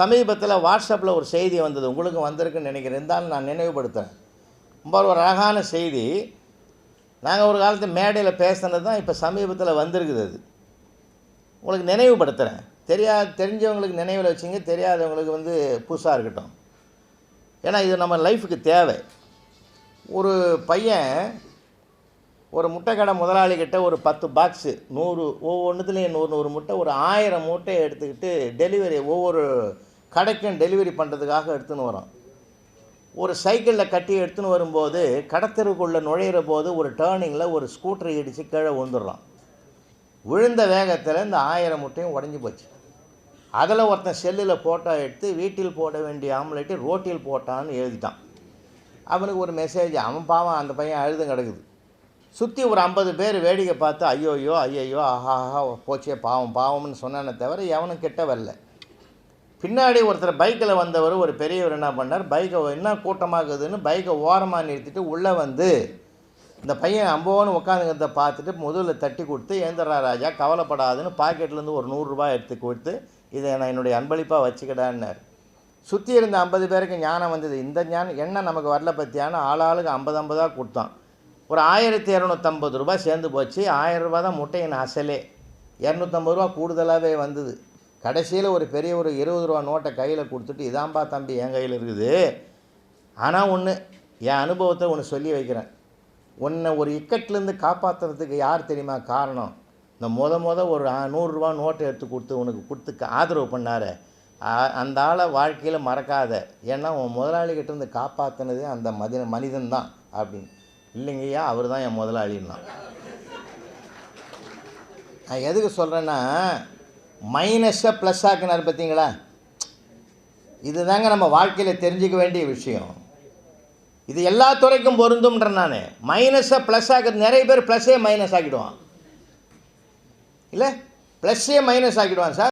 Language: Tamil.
சமீபத்தில் வாட்ஸ்அப்பில் ஒரு செய்தி வந்தது. உங்களுக்கு வந்திருக்குன்னு நினைக்கிறேன். இருந்தாலும் நான் நினைவுபடுத்துகிறேன் ரொம்ப ஒரு அழகான செய்தி. நாங்கள் ஒரு காலத்து மேடையில் பேசுனது தான் இப்போ சமீபத்தில் வந்திருக்குது அது. உங்களுக்கு நினைவுபடுத்துகிறேன் தெரியா தெரிஞ்சவங்களுக்கு நினைவில் வச்சுங்க. தெரியாதவங்களுக்கு வந்து புதுசாக இருக்கட்டும். ஏன்னா இது நம்ம லைஃபுக்கு தேவை. ஒரு பையன் ஒரு முட்டை கடை முதலாளிகிட்ட ஒரு பத்து பாக்ஸு நூறு ஒவ்வொன்றுத்துலேயும் நூறு நூறு முட்டை ஒரு ஆயிரம் மூட்டையை எடுத்துக்கிட்டு டெலிவரி ஒவ்வொரு கடைக்கும் டெலிவரி பண்ணுறதுக்காக எடுத்துன்னு வரோம். ஒரு சைக்கிளில் கட்டி எடுத்துன்னு வரும்போது கடத்தெருக்குள்ளே நுழையிற போது ஒரு டேர்னிங்கில் ஒரு ஸ்கூட்டரை இடித்து கீழே விழுந்துடுறான் விழுந்த வேகத்தில் இந்த ஆயிரம் முட்டையும் உடஞ்சி போச்சு. அதில் ஒருத்தன் செல்லில் ஃபோட்டோ எடுத்து வீட்டில் போட வேண்டிய ஆம்லேட்டு ரோட்டில் போட்டான்னு எழுதிட்டான். அவனுக்கு ஒரு மெசேஜ் அவன் பாவம் அந்த பையன் அழுதும் கிடக்குது. சுற்றி ஒரு ஐம்பது பேர் வேடிக்கை பார்த்து ஐயோயோ ஐயையோ ஆஹா ஆஹா போச்சே பாவம் பாவம்னு சொன்னானே தவிர எவனும் கிட்ட வரல. பின்னாடி ஒருத்தர் பைக்கில் வந்தவர் ஒரு பெரியவர் என்ன பண்ணார் பைக்கை என்ன கூட்டமாகுதுன்னு பைக்கை ஓரமாக நிறுத்திட்டு உள்ளே வந்து இந்த பையன் அம்போன்னு உட்காந்துங்கிறத பார்த்துட்டு முதல்ல தட்டி கொடுத்து ஏந்திரா ராஜா கவலைப்படாதுன்னு பாக்கெட்லேருந்து ஒரு நூறுரூபா எடுத்து கொடுத்து இதை நான் என்னுடைய அன்பளிப்பாக வச்சுக்கிடான்னார் சுற்றி இருந்த ஐம்பது பேருக்கு ஞானம் வந்தது. இந்த ஞானம் என்ன நமக்கு வரல பற்றியான ஆளாளுக்கு ஐம்பது ஐம்பதாக கொடுத்தான். ஒரு ஆயிரத்தி இரநூத்தம்பது ரூபாய் சேர்ந்து போச்சு. ஆயிரம் ரூபா தான் முட்டையின் அசலே. இரநூத்தம்பது ரூபா கூடுதலாகவே வந்தது. கடைசியில் ஒரு பெரிய ஒரு இருபது ரூபா நோட்டை கையில் கொடுத்துட்டு இதான்பா தம்பி என் கையில் இருக்குது. ஆனால் ஒன்று என் அனுபவத்தை ஒன்று சொல்லி வைக்கிறேன். உன்னை ஒரு இக்கட்லேருந்து காப்பாற்றுறதுக்கு யார் தெரியுமா காரணம்? இந்த முத முத ஒரு நூறுரூவா நோட்டை எடுத்து கொடுத்து உனக்கு கொடுத்து ஆதரவு பண்ணார் அந்த ஆளை வாழ்க்கையில் மறக்காத. ஏன்னா உன் முதலாளிகிட்டேருந்து காப்பாற்றினது அந்த மதி மனிதன் தான் அப்படின்னு. இல்லைங்கய்யா அவர் தான் என் முதலாளின்னா நான் எதுக்கு சொல்கிறேன்னா மைனஸை ப்ளஸ் ஆக்கினார் பார்த்தீங்களா? இதுதாங்க நம்ம வாழ்க்கையில் தெரிஞ்சிக்க வேண்டிய விஷயம். இது எல்லா துறைக்கும் பொருந்தும்ன்ற நான். மைனஸை ப்ளஸ் ஆக்கிறது நிறைய பேர் ப்ளஸ்ஸே மைனஸ் ஆக்கிடுவான். இல்லை? ப்ளஸ்ஸே மைனஸ் ஆக்கிடுவான் சார்.